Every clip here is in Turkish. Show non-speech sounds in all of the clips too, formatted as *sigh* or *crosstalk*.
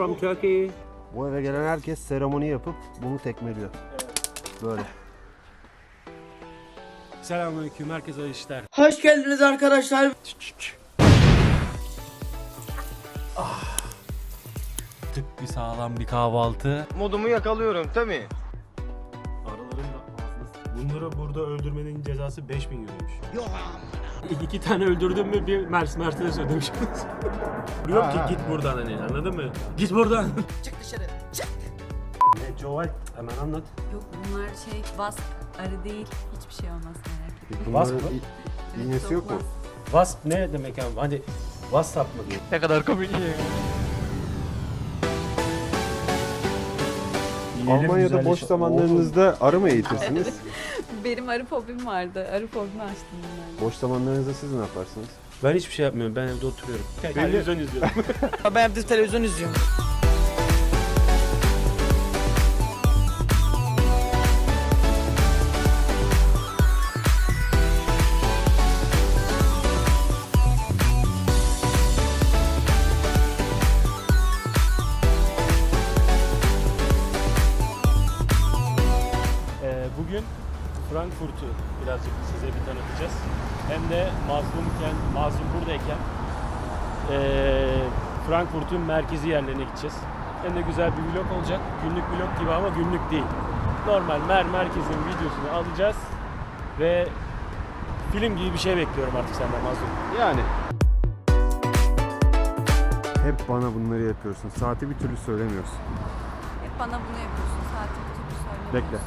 from Turkey. Bu eve gelen herkes seremoni yapıp bunu tekmeliyor. Böyle. Selamünaleyküm. Herkese iyi işler. Hoş geldiniz arkadaşlar. Tık bir sağlam bir kahvaltı. Modumu yakalıyorum tabii. Aralarında. Bunları burada öldürmenin cezası 5000 euroymuş. Yok İki tane öldürdüm mü bir Mercedes Mercedes ödemişsiniz. Yok ki git buradan hani anladın mı? Git buradan. *laughs* Çık dışarı. Çık. Ne Joel? Hemen anlat. Yok bunlar şey wasp arı değil. Hiçbir şey olmaz merak etme. Bunların mı? iğnesi yok mu? Wasp ne demek abi? Hadi WhatsApp mı diyor? Ne kadar komik. Almanya'da boş zamanlarınızda arı mı eğitirsiniz? Benim arı fobim vardı. Arı fobimi açtım bunlarla. boş zamanlarınızda siz ne yaparsınız? Ben hiçbir şey yapmıyorum. Ben evde oturuyorum. Televizyon izliyorum. *laughs* Ben evde televizyon izliyorum. Frankfurt'un merkezi yerlerine gideceğiz. Hem de güzel bir vlog olacak. Günlük vlog gibi ama günlük değil. Normal mer merkezin videosunu alacağız ve film gibi bir şey bekliyorum artık senden mazlum. Yani. Hep bana bunları yapıyorsun. Saati bir türlü söylemiyorsun. Hep bana bunu yapıyorsun. Saati bir türlü söylemiyorsun. Bekle.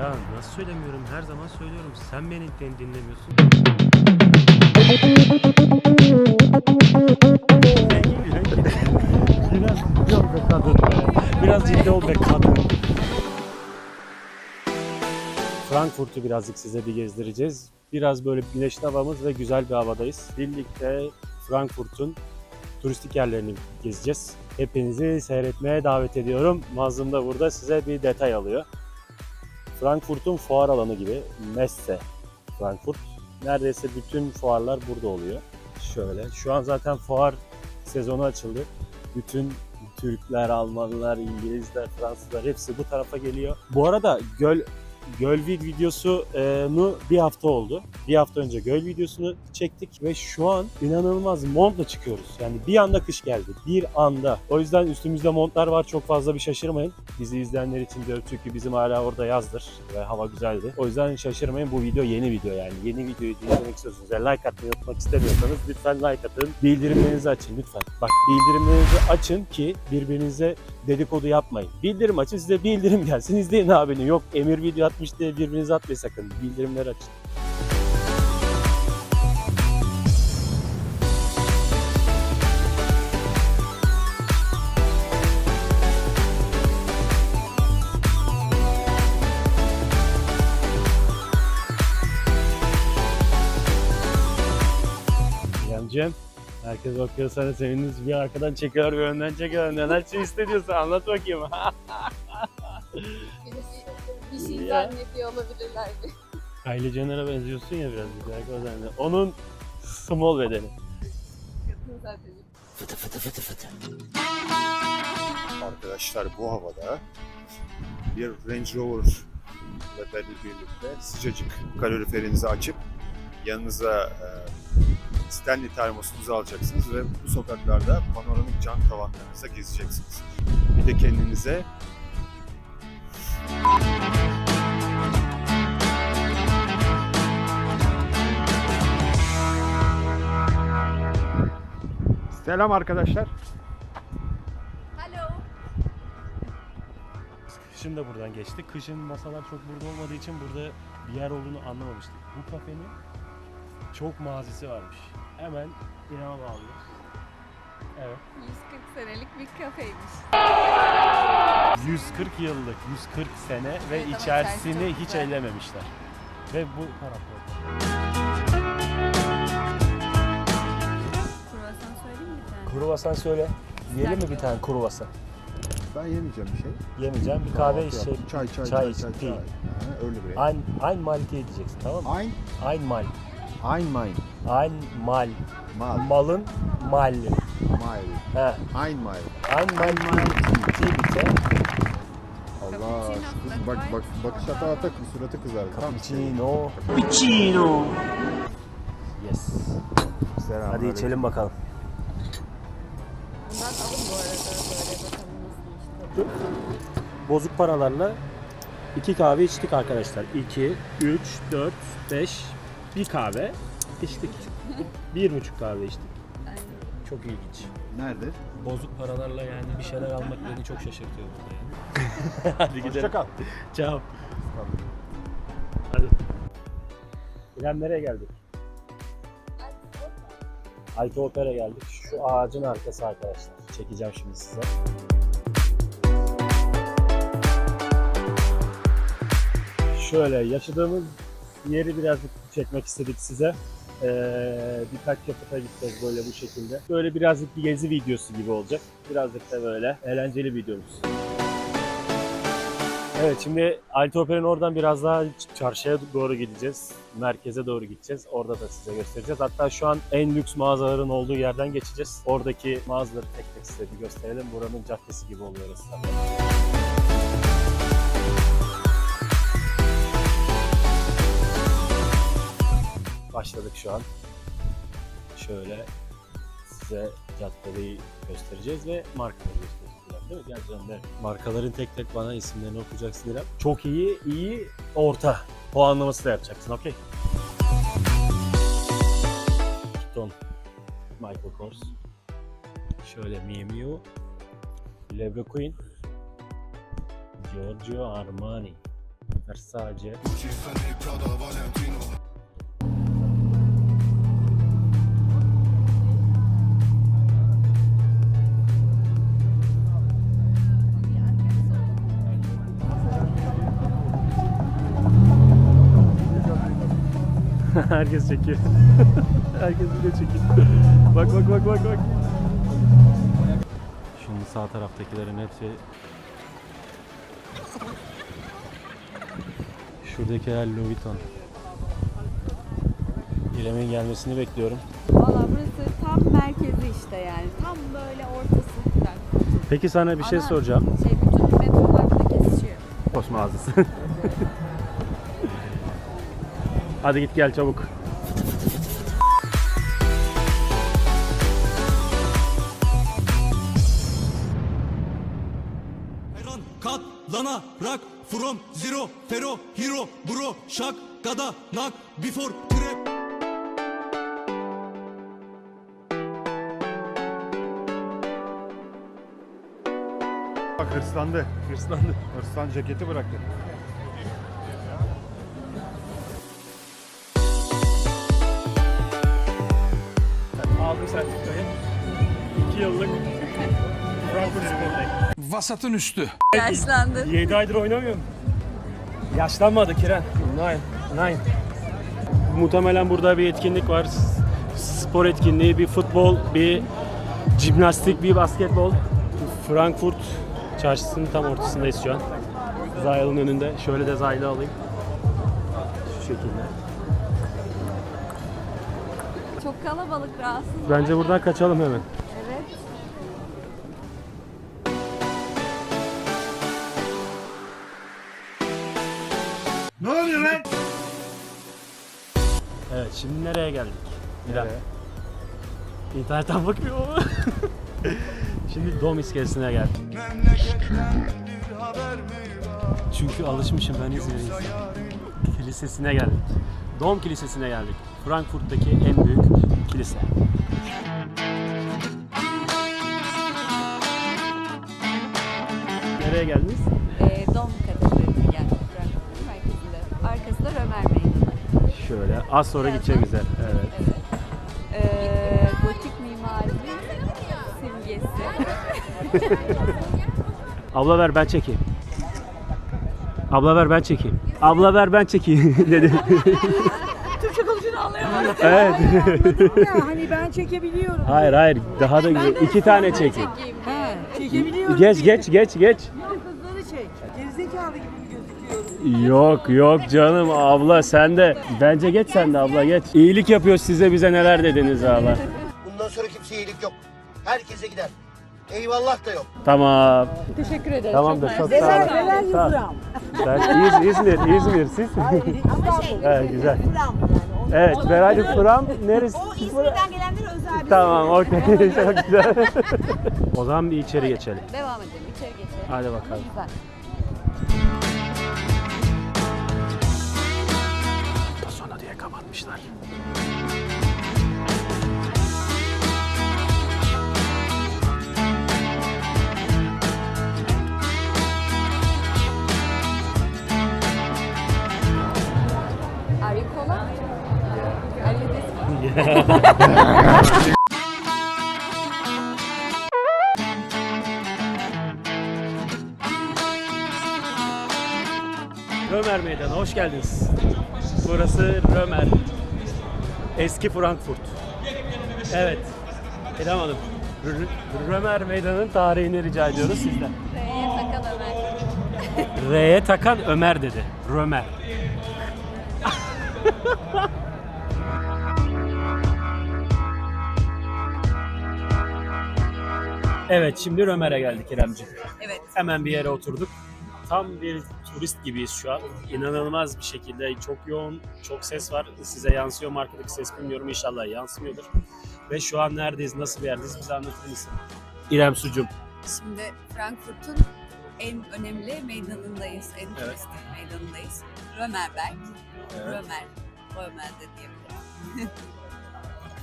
Ya nasıl söylemiyorum? Her zaman söylüyorum. Sen beni din- dinlemiyorsun. Biraz ciddi ol kadın. Biraz ciddi ol kadın. Frankfurt'u birazcık size bir gezdireceğiz. Biraz böyle güneşli havamız ve güzel bir havadayız. Birlikte Frankfurt'un turistik yerlerini gezeceğiz. Hepinizi seyretmeye davet ediyorum. Mazlum da burada size bir detay alıyor. Frankfurt'un fuar alanı gibi Messe Frankfurt. Neredeyse bütün fuarlar burada oluyor. Şöyle. Şu an zaten fuar sezonu açıldı. Bütün Türkler, Almanlar, İngilizler, Fransızlar hepsi bu tarafa geliyor. Bu arada göl Gölvid videosunu bir hafta oldu. Bir hafta önce göl videosunu çektik ve şu an inanılmaz montla çıkıyoruz. Yani bir anda kış geldi. Bir anda. O yüzden üstümüzde montlar var. Çok fazla bir şaşırmayın. Bizi izleyenler için diyorum çünkü bizim hala orada yazdır ve hava güzeldi. O yüzden şaşırmayın. Bu video yeni video yani. Yeni videoyu dinlemek istiyorsunuz. Yani like atmayı unutmak istemiyorsanız lütfen like atın. Bildirimlerinizi açın lütfen. Bak bildirimlerinizi açın ki birbirinize dedikodu yapmayın. Bildirim açın size bildirim *laughs* gelsin. İzleyin abini. Yok Emir video atmış diye birbirinize atmayın sakın. Bildirimleri açın. Cem, herkes bakıyor sana sevindiniz. Bir arkadan çekiyor, bir önden çekiyor. Neler için hissediyorsun anlat bakayım. *laughs* bir Ya. şey zannediyor olabilirler mi? *laughs* Kylie Jenner'a benziyorsun ya biraz. Belki o yüzden de. Onun small bedeni. Kadın zaten. arkadaşlar bu havada bir Range Rover ile birlikte sıcacık kaloriferinizi açıp yanınıza e, Stanley termosunuzu alacaksınız ve bu sokaklarda panoramik cam tavanlarınızda gezeceksiniz. Bir de kendinize Selam arkadaşlar. Hello. Kışın da buradan geçtik. Kışın masalar çok burada olmadığı için burada bir yer olduğunu anlamamıştık. Bu kafenin çok mazisi varmış. Hemen inana bağlıyoruz. Evet. 140 senelik bir kafeymiş. 140 yıllık, 140 sene ve Evet, ama içerisini içerisi çok hiç güzel. ellememişler. Ve bu tarafta. Kruvasan söyleyeyim mi bir tane? Kruvasan söyle. Yiyelim mi bir tane kruvasan? Ben yemeyeceğim bir şey. Yemeyeceğim. Bir kahve Kahvaltı şey. yaptım. Çay çay çay çay iç, çay. çay. Ha, öyle bir. Ein, ein Mal diye diyeceksin tamam mı? Ein Ein Mal. Einmal. Einmal. Mal. Malın mal. Mal. He. Einmal. Einmal. Tibice. Allah. Bak bak bakış ata ata suratı kızardı. Tam Cappuccino. Cappuccino. Yes. Selam. Hadi içelim bakalım. Bundan alın bu arada böyle bakalım nasıl işte. Bozuk paralarla iki kahve içtik arkadaşlar. 2, 3, 4, 5, bir kahve içtik. bir buçuk kahve içtik. Çok ilginç. Nerede? Bozuk paralarla yani bir şeyler almak beni çok şaşırtıyor burada yani. *laughs* Hadi gidelim. Hoşçakal. Ciao. Hadi. İrem nereye geldik? Ayto Opera geldik. Şu ağacın arkası arkadaşlar. Çekeceğim şimdi size. Şöyle yaşadığımız yeri birazcık çekmek istedik size. Ee, birkaç yapıta gideceğiz böyle bu şekilde. Böyle birazcık bir gezi videosu gibi olacak. Birazcık da böyle eğlenceli videomuz. Evet şimdi Alto Opera'nın oradan biraz daha çarşıya doğru gideceğiz. Merkeze doğru gideceğiz. Orada da size göstereceğiz. Hatta şu an en lüks mağazaların olduğu yerden geçeceğiz. Oradaki mağazaları tek tek size bir gösterelim. Buranın caddesi gibi oluyor orası tabii. Başladık şu an. Şöyle size caddeyi göstereceğiz ve markaları göstereceğiz. İrem, Değil mi? Gel canım gel. Markaların tek tek bana isimlerini okuyacaksın İrem. Çok iyi, iyi, orta. Puanlaması da yapacaksın. Okey. Ton. Michael Kors. Şöyle Miu Miu. Leverkusen. Giorgio Armani. Versace. *laughs* Herkes çekiyor. *laughs* Herkes video çekiyor. bak bak bak bak bak. Şimdi sağ taraftakilerin hepsi Şuradakiler Louis Vuitton. İrem'in gelmesini bekliyorum. Valla burası tam merkezi işte yani. Tam böyle ortası. Frankfurt'un. Peki sana bir şey Ana- soracağım. Şey bütün metrolarla kesişiyor. Post mağazası. *laughs* Hadi git gel çabuk. Hayran, kat, lana, rak, from, zero, fero, hero, bro, şak, gada, nak, before, trap. Bak hırslandı. Hırslandı. Hırslan ceketi bıraktı. Aldım sertifikayı. 2 yıllık *laughs* Frankfurt Spor'dayım. Vasatın üstü. Yaşlandı. 7 aydır oynamıyorum. Yaşlanmadı Kiren. Nine. Nine. Muhtemelen burada bir etkinlik var. Spor etkinliği, bir futbol, bir jimnastik, bir basketbol. Frankfurt çarşısının tam ortasındayız şu an. Zayıl'ın önünde. Şöyle de Zayıl'ı alayım. Şu şekilde. Çok kalabalık rahatsız. Bence buradan kaçalım hemen. Evet. Evet şimdi nereye geldik? Nereye? İnternetten bakıyor *laughs* şimdi Dom iskelesine geldik. Çünkü alışmışım ben İzmir'e. Kilisesine geldik. Dom Kilisesi'ne geldik. Frankfurt'taki en büyük kilise. Nereye geldiniz? Ee, Dom Katedrali'ne geldik Frankfurt'un merkezinde. Arkası da Römer Meydanı. Şöyle az sonra gideceğimiz yer. Evet. Evet. Ee, gotik mimari simgesi. Abla ver ben çekeyim. Abla ver ben çekeyim. Abla ver ben çekeyim *laughs* dedi. *laughs* Türkçe konuşunu anlayamadım. evet. Ya hani ben *laughs* çekebiliyorum. hayır hayır daha da güzel. İki tane çekeyim. Çekeyim. He, çekebiliyorum. Geç geç geç geç. Kızları çek. Gerizekalı gibi mi gözüküyorum? Yok yok canım abla sen de. Bence geç sen de abla geç. İyilik yapıyoruz size bize neler dediniz abla. Bundan sonra kimseye iyilik yok. Herkese gider. Eyvallah da yok. Tamam. Teşekkür ederim. Tamamdır çok sağ Neler olun. neler Sağ ol. yazıyorum. Ben İz, İzmir, İzmir siz. *laughs* evet güzel. Evet, Berali Fıram neresi? O İzmir'den gelenlere özel bir Tamam, okey. *laughs* Çok güzel. *laughs* o zaman bir içeri geçelim. Devam edelim. içeri geçelim. Hadi bakalım. Güzel. Sonra diye kapatmışlar. Römer Meydanı, hoş geldiniz. Burası Römer. Eski Frankfurt. Evet. İrem Hanım, R- Römer Meydanı'nın tarihini rica ediyoruz sizden. R'ye takan Ömer. R'ye takan Ömer dedi. Römer. *laughs* evet şimdi Römer'e geldik İremciğim. Evet. Hemen bir yere oturduk. Tam bir turist gibiyiz şu an. İnanılmaz bir şekilde çok yoğun, çok ses var. Size yansıyor mu arkadaki ses bilmiyorum. İnşallah yansımıyordur. Ve şu an neredeyiz, nasıl bir yerdeyiz bize anlatır mısın? İrem Sucum. Şimdi Frankfurt'un en önemli meydanındayız. En Evet. turistik meydanındayız. Römerberg. Evet. Römer. Römer de diyebilirim. *laughs*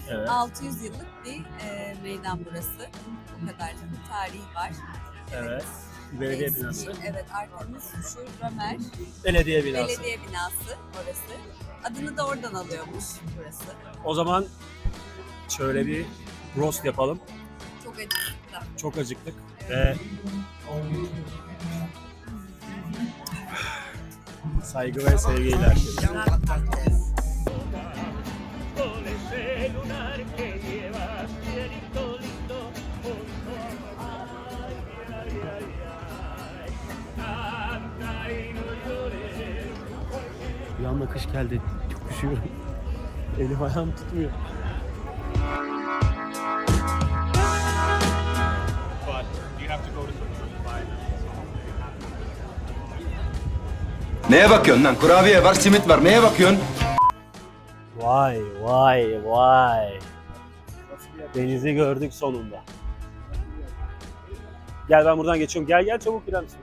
Evet. 600 yıllık bir e, meydan burası. Bu kadar bir tarihi var. Evet. Belediye Eski- binası. Evet arkamız şu Römer. Belediye binası. Belediye binası orası. Adını da oradan alıyormuş burası. O zaman şöyle bir roast yapalım. Çok acıklı. da. Çok acıktık ve saygı ve sevgiyle herkese. Kış geldi. Çok üşüyorum. *laughs* Elim ayağım tutmuyor. Neye bakıyorsun lan? Kurabiye var, simit var. Neye bakıyorsun? Vay vay vay. Denizi gördük sonunda. Gel ben buradan geçiyorum. Gel gel çabuk girer misin?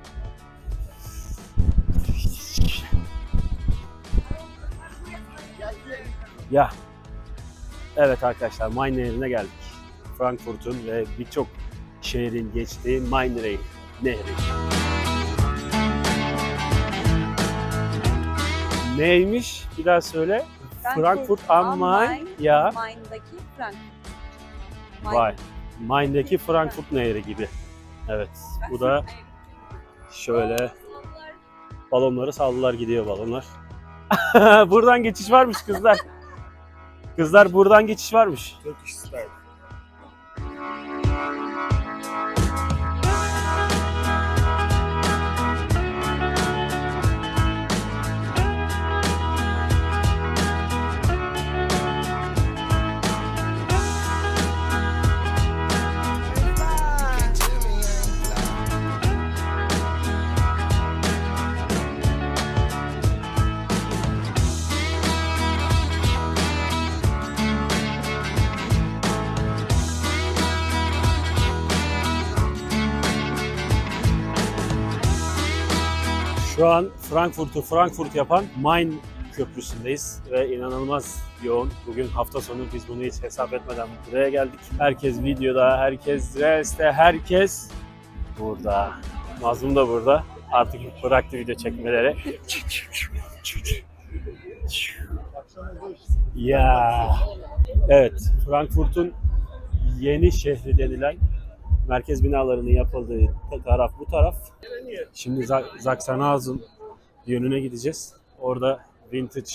Ya. Evet arkadaşlar Main Nehri'ne geldik. Frankfurt'un ve birçok şehrin geçtiği Main Nehri. Neymiş? Bir daha söyle. Frankfurt am Main. Ya. Main'daki Frankfurt. Vay. Main'deki Frankfurt Nehri gibi. Evet. Bu da şöyle balonları saldılar gidiyor balonlar. *laughs* buradan geçiş varmış kızlar. *laughs* Kızlar buradan geçiş varmış. Şu an Frankfurt'u Frankfurt yapan Main Köprüsü'ndeyiz ve inanılmaz yoğun. Bugün hafta sonu biz bunu hiç hesap etmeden buraya geldik. Herkes videoda, herkes reste, herkes burada. Mazlum da burada. Artık bıraktı video çekmeleri. Ya. Evet, Frankfurt'un yeni şehri denilen merkez binalarının yapıldığı taraf bu taraf. Şimdi Za- Sachsenhausen yönüne gideceğiz. Orada Vintage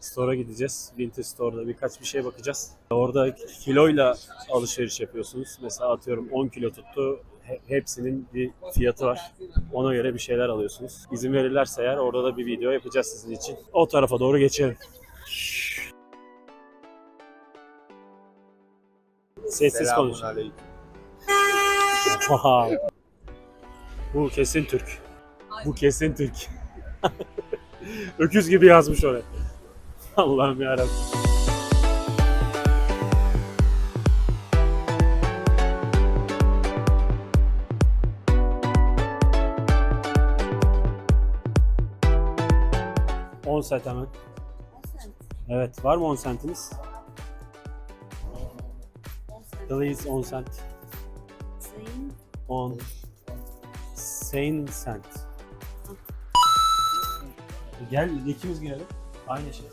Store'a gideceğiz. Vintage Store'da birkaç bir şey bakacağız. Orada kiloyla alışveriş yapıyorsunuz. Mesela atıyorum 10 kilo tuttu he- hepsinin bir fiyatı var. Ona göre bir şeyler alıyorsunuz. İzin verirlerse eğer orada da bir video yapacağız sizin için. O tarafa doğru geçelim. Sessiz konuş. Wow. Bu kesin Türk. Bu kesin Türk. *laughs* Öküz gibi yazmış oraya. Allah'ım yarabbim. On set hemen. Evet, var mı 10 centiniz? Please 10 cent. On Sane Cent. Gel ikimiz girelim. Aynı şey.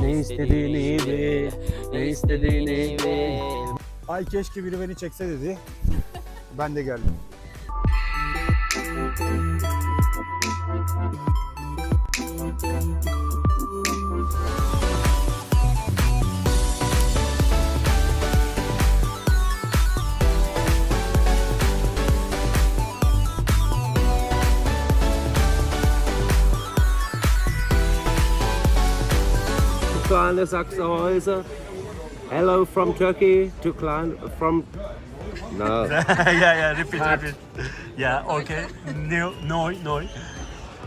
Ne istediğini bil, ne istediğini bil. Ay keşke biri beni çekse dedi. Ben de geldim. Kleine Sachsenhäuser. Hello from Turkey to Klein from. No. *laughs* yeah, yeah, repeat, repeat. Yeah, okay. No, no, no.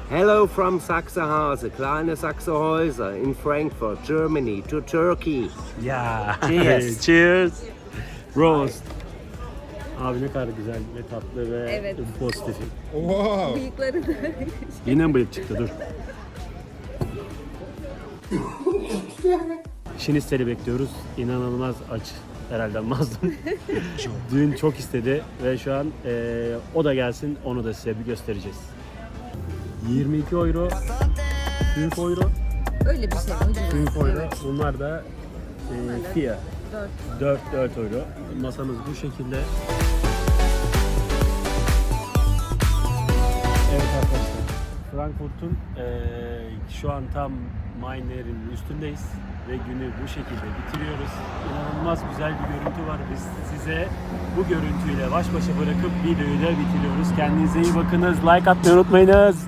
Hello from Sachsenhausen, kleine Sachsenhäuser in Frankfurt, Germany to Turkey. Yeah. Cheers. Cheers. Roast. Abi ne kadar güzel ve tatlı ve Evet. pozitif. Bıyıkları da. Yine mi bıyık çıktı dur. *laughs* Şinisteri bekliyoruz. İnanılmaz aç herhalde Mazlum. *laughs* Dün çok istedi ve şu an eee, o da gelsin onu da size bir göstereceğiz. 22 euro, 5 euro, Öyle bir şey. O civar. 5 euro. Evet. Bunlar da eee fiyat. 4 4 euro. Masamız bu şekilde. Evet arkadaşlar. Frankfurt'un eee, şu an tam Mainer'in üstündeyiz ve günü bu şekilde bitiriyoruz. İnanılmaz güzel bir görüntü var. Biz size bu görüntüyle baş başa bırakıp videoyu da bitiriyoruz. Kendinize iyi bakınız. Like atmayı unutmayınız.